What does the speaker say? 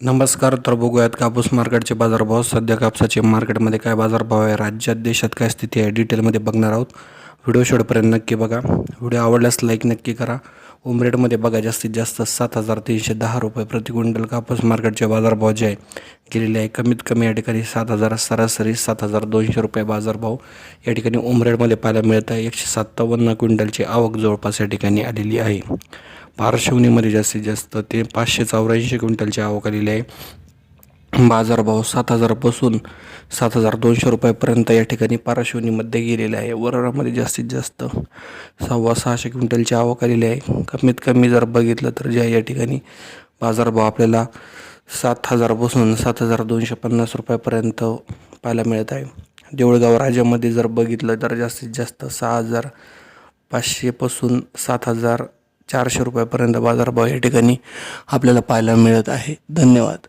नमस्कार तर बघूयात कापूस मार्केटचे बाजारभाव. सध्या कापसाचे मार्केटमध्ये काय बाजारभाव आहे? राज्यात देशात काय स्थिती आहे? डिटेलमध्ये बघणार आहोत. व्हिडिओ शेवटपर्यंत नक्की बघा. व्हिडिओ आवडल्यास लाईक नक्की करा. उमरेडमध्ये बघा जास्तीत जास्त सात हजार तीनशे दहा रुपये प्रति क्विंटल कापूस मार्केटचे बाजारभाव जे आहे. गेलेले आहे कमीत कमी या ठिकाणी सात हजार सरासरी सात हजार दोनशे रुपये बाजारभाव या ठिकाणी उमरेडमध्ये पाहायला मिळत आहे. एकशे सत्तावन्न क्विंटलची आवक जवळपास या ठिकाणी आलेली आहे. पार्श्वनीमध्ये जास्तीत जास्त ते पाचशे चौऱ्याऐंशी क्विंटलची आवक आलेली आहे. बाजारभाव सात हजारपासून सात हजार दोनशे रुपयापर्यंत या ठिकाणी पाराशिवनीमध्ये गेलेले आहे. वरळामध्ये जास्तीत जास्त सव्वा सहाशे क्विंटलची आवक आलेली आहे. कमीत कमी जर बघितलं तर ज्या या ठिकाणी बाजारभाव आपल्याला सात हजारपासून सात हजार दोनशे पन्नास रुपयापर्यंत पाहायला मिळत आहे. देऊळगाव राजामध्ये जर बघितलं तर जास्तीत जास्त सहा हजार पाचशेपासून सात हजार चारशे रुपयापर्यंत बाजारभाव या ठिकाणी आपल्याला पाहायला मिळत आहे. धन्यवाद.